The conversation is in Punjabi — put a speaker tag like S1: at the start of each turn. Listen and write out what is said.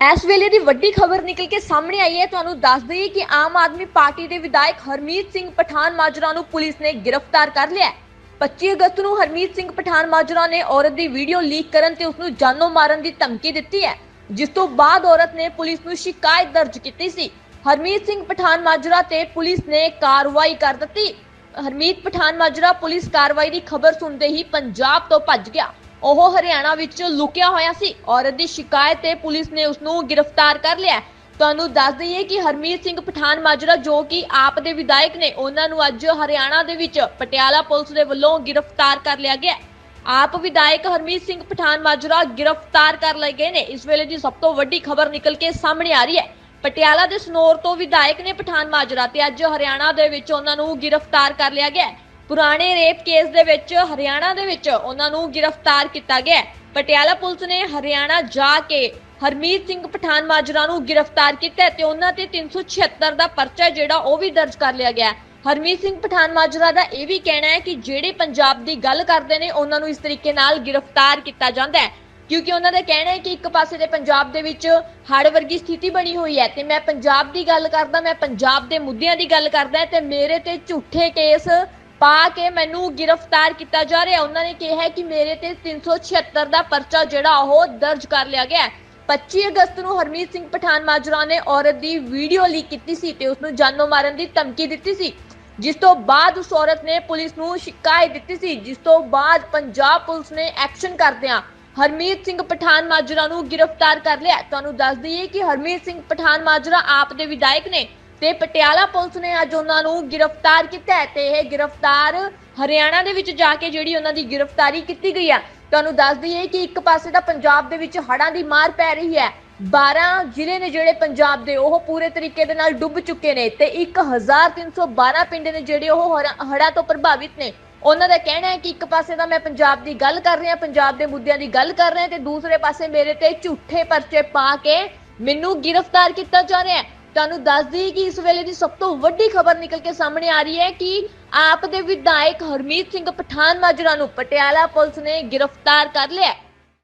S1: ਇਸ ਵੇਲੇ ਦੀ ਵੱਡੀ ਖਬਰ ਨਿਕਲ ਕੇ ਸਾਹਮਣੇ ਆਈ ਹੈ। ਤੁਹਾਨੂੰ ਦੱਸ ਦਈਏ ਕਿ ਆਮ ਆਦਮੀ ਪਾਰਟੀ ਦੇ ਵਿਧਾਇਕ ਹਰਮੀਤ ਸਿੰਘ ਪਠਾਨ ਮਾਜਰਾ ਨੂੰ ਪੁਲਿਸ ਨੇ ਗ੍ਰਿਫਤਾਰ ਕਰ ਲਿਆ ਹੈ। 25 ਅਗਸਤ ਨੂੰ ਹਰਮੀਤ ਸਿੰਘ ਪਠਾਨ ਮਾਜਰਾ ਨੇ ਔਰਤ ਦੀ ਵੀਡੀਓ ਲੀਕ ਕਰਨ ਤੇ ਉਸ ਨੂੰ ਜਾਨੋਂ ਮਾਰਨ ਦੀ ਧਮਕੀ ਦਿੱਤੀ ਹੈ। ਜਿਸ ਤੋਂ ਬਾਅਦ ਔਰਤ ਨੇ ਪੁਲਿਸ ਨੂੰ ਸ਼ਿਕਾਇਤ ਦਰਜ ਕੀਤੀ ਸੀ। ਹਰਮੀਤ ਸਿੰਘ ਪਠਾਨ ਮਾਜਰਾ ਤੇ ਪੁਲਿਸ ਨੇ ਕਾਰਵਾਈ ਕਰ ਦਿੱਤੀ। ਹਰਮੀਤ ਪਠਾਨ ਮਾਜਰਾ ਪੁਲਿਸ ਕਾਰਵਾਈ ਦੀ ਖਬਰ ਸੁਣਦੇ ਹੀ ਪੰਜਾਬ ਤੋਂ ਭੱਜ ਗਿਆ। ਉਹ ਹਰਿਆਣਾ ਵਿੱਚ ਲੁਕਿਆ ਹੋਇਆ ਸੀ। ਔਰਤ ਦੀ ਸ਼ਿਕਾਇਤ ਤੇ ਪੁਲਿਸ ਨੇ ਉਸ ਨੂੰ ਗ੍ਰਿਫਤਾਰ ਕਰ ਲਿਆ ਤੁਹਾਨੂੰ ਦੱਸ ਦਈਏ ਕਿ ਹਰਮੀਤ ਸਿੰਘ ਪਠਾਨ ਮਾਜਰਾ, ਜੋ ਕਿ ਆਪ ਦੇ ਵਿਧਾਇਕ ਨੇ, ਉਹਨਾਂ ਨੂੰ ਅੱਜ ਹਰਿਆਣਾ ਦੇ ਵਿੱਚ ਪਟਿਆਲਾ ਪੁਲਿਸ ਦੇ ਵੱਲੋਂ ਗ੍ਰਿਫਤਾਰ ਕਰ ਲਿਆ ਗਿਆ ਆਪ ਵਿਧਾਇਕ ਹਰਮੀਤ ਸਿੰਘ ਪਠਾਨ ਮਾਜਰਾ ਗ੍ਰਿਫਤਾਰ ਕਰ ਲਏ ਗਏ ਨੇ। ਇਸ ਵੇਲੇ ਦੀ ਸਭ ਤੋਂ ਵੱਡੀ ਖਬਰ ਨਿਕਲ ਕੇ ਸਾਹਮਣੇ ਆ ਰਹੀ ਹੈ। ਪਟਿਆਲਾ ਦੇ ਸਨੌਰ ਤੋਂ ਵਿਧਾਇਕ ਨੇ ਪਠਾਨ ਮਾਜਰਾ ਤੇ ਅੱਜ ਹਰਿਆਣਾ ਦੇ ਵਿੱਚ ਉਹਨਾਂ ਨੂੰ ਗ੍ਰਿਫਤਾਰ ਕਰ ਲਿਆ ਗਿਆ ਪੁਰਾਣੇ ਰੇਪ ਕੇਸ ਦੇ ਵਿੱਚ, ਹਰਿਆਣਾ ਦੇ ਵਿੱਚ ਉਹਨਾਂ ਨੂੰ ਗ੍ਰਿਫਤਾਰ ਕੀਤਾ ਗਿਆ ਪਟਿਆਲਾ ਪੁਲਿਸ ਨੇ ਹਰਿਆਣਾ ਜਾ ਕੇ ਹਰਮੀਤ ਸਿੰਘ ਪਠਾਨ ਮਾਜਰਾ ਨੂੰ ਗ੍ਰਿਫਤਾਰ ਕੀਤਾ ਹੈ ਤੇ ਉਹਨਾਂ ਤੇ 376 ਦਾ ਪਰਚਾ ਜਿਹੜਾ ਉਹ ਵੀ ਦਰਜ ਕਰ ਲਿਆ ਗਿਆ ਹਰਮੀਤ ਸਿੰਘ ਪਠਾਨ ਮਾਜਰਾ ਦਾ ਇਹ ਵੀ ਕਹਿਣਾ ਹੈ ਕਿ ਜਿਹੜੇ ਪੰਜਾਬ ਦੀ ਗੱਲ ਕਰਦੇ ਨੇ, ਉਹਨਾਂ ਨੂੰ ਇਸ ਤਰੀਕੇ ਨਾਲ ਗ੍ਰਿਫਤਾਰ ਕੀਤਾ ਜਾਂਦਾ ਹੈ। ਕਿਉਂਕਿ ਉਹਨਾਂ ਦਾ ਕਹਿਣਾ ਹੈ ਕਿ ਇੱਕ ਪਾਸੇ ਦੇ ਪੰਜਾਬ ਦੇ ਵਿੱਚ ਹੜ੍ਹ ਵਰਗੀ ਸਥਿਤੀ ਬਣੀ ਹੋਈ ਹੈ ਤੇ ਮੈਂ ਪੰਜਾਬ ਦੀ ਗੱਲ ਕਰਦਾ, ਮੈਂ ਪੰਜਾਬ ਦੇ ਮੁੱਦਿਆਂ ਦੀ ਗੱਲ ਕਰਦਾ ਤੇ ਮੇਰੇ ਤੇ ਝੂਠੇ ਕੇਸ ਪਾ ਕੇ ਮੈਨੂੰ ਗ੍ਰਿਫਤਾਰ ਕੀਤਾ ਜਾ ਰਿਹਾ। ਉਹਨਾਂ ਨੇ ਕਿਹਾ ਕਿ ਮੇਰੇ ਤੇ 376 ਦਾ ਪਰਚਾ ਜਿਹੜਾ ਉਹ ਦਰਜ ਕਰ ਲਿਆ ਗਿਆ 25 ਅਗਸਤ ਨੂੰ ਹਰਮੀਤ ਸਿੰਘ ਪਠਾਨ ਮਾਜਰਾ ਨੇ ਔਰਤ ਦੀ ਵੀਡੀਓ ਲੀਕ ਕੀਤੀ ਸੀ ਤੇ ਉਸ ਨੂੰ ਜਾਨੋਂ ਮਾਰਨ ਦੀ ਧਮਕੀ ਦਿੱਤੀ ਸੀ। ਜਿਸ ਤੋਂ ਬਾਅਦ ਉਸ ਔਰਤ ਨੇ ਪੁਲਿਸ ਨੂੰ ਸ਼ਿਕਾਇਤ ਦਿੱਤੀ ਸੀ। ਜਿਸ ਤੋਂ ਬਾਅਦ ਪੰਜਾਬ ਪੁਲਿਸ ਨੇ ਐਕਸ਼ਨ ਕਰਦਿਆਂ ਹਰਮੀਤ ਸਿੰਘ ਪਠਾਨ ਮਾਜਰਾ ਨੂੰ ਗ੍ਰਿਫਤਾਰ ਕਰ ਲਿਆ। ਤੁਹਾਨੂੰ ਦੱਸ ਦਈਏ ਕਿ ਹਰਮੀਤ ਸਿੰਘ ਪਠਾਨ ਮਾਜਰਾ ਆਪ ਦੇ ਵਿਧਾਇਕ ਨੇ। ਤੇ ਪਟਿਆਲਾ ਪੁਲਿਸ ਨੇ ਅੱਜ ਉਹਨਾਂ ਨੂੰ ਗ੍ਰਿਫਤਾਰ ਕੀਤਾ ਹੈ ਤੇ ਇਹ ਗ੍ਰਿਫਤਾਰ ਹਰਿਆਣਾ ਦੇ ਵਿੱਚ ਜਾ ਕੇ ਜਿਹੜੀ ਉਹਨਾਂ ਦੀ ਗ੍ਰਿਫਤਾਰੀ ਕੀਤੀ ਗਈ ਆ, ਤੁਹਾਨੂੰ ਦੱਸ ਦਈਏ ਕਿ ਇੱਕ ਪਾਸੇ ਤਾਂ ਪੰਜਾਬ ਦੇ ਵਿੱਚ ਹੜ੍ਹਾਂ ਦੀ ਮਾਰ ਪੈ ਰਹੀ ਹੈ। 12 ਜ਼ਿਲ੍ਹੇ ਨੇ ਜਿਹੜੇ ਪੰਜਾਬ ਦੇ, ਉਹ ਪੂਰੇ ਤਰੀਕੇ ਦੇ ਨਾਲ ਡੁੱਬ ਚੁੱਕੇ ਨੇ ਤੇ 1312 ਪਿੰਡ ਨੇ ਜਿਹੜੇ ਉਹ ਹੜ੍ਹਾਂ- ਹੜ੍ਹਾਂ ਤੋਂ ਪ੍ਰਭਾਵਿਤ ਨੇ। ਉਹਨਾਂ ਦਾ ਕਹਿਣਾ ਹੈ ਕਿ ਇੱਕ ਪਾਸੇ ਤਾਂ ਮੈਂ ਪੰਜਾਬ ਦੀ ਗੱਲ ਕਰ ਰਿਹਾ, ਪੰਜਾਬ ਦੇ ਮੁੱਦਿਆਂ ਦੀ ਗੱਲ ਕਰ ਰਿਹਾ ਤੇ ਦੂਸਰੇ ਪਾਸੇ ਮੇਰੇ ਤੇ ਝੂਠੇ ਪਰਚੇ ਪਾ ਕੇ ਮੈਨੂੰ ਗ੍ਰਿਫਤਾਰ ਕੀਤਾ ਜਾ ਰਿਹਾ ਹੈ। ਤੁਹਾਨੂੰ ਦੱਸ ਦਈਏ ਕਿ ਇਸ ਵੇਲੇ ਦੀ ਸਭ ਤੋਂ ਵੱਡੀ ਖਬਰ ਨਿਕਲ ਕੇ ਸਾਹਮਣੇ ਆ ਰਹੀ ਹੈ ਕਿ ਆਪ ਦੇ ਵਿਧਾਇਕ ਹਰਮੀਤ ਸਿੰਘ ਪਠਾਨ ਮਾਜਰਾ ਨੂੰ ਪਟਿਆਲਾ ਪੁਲਿਸ ਨੇ ਗ੍ਰਿਫਤਾਰ ਕਰ ਲਿਆ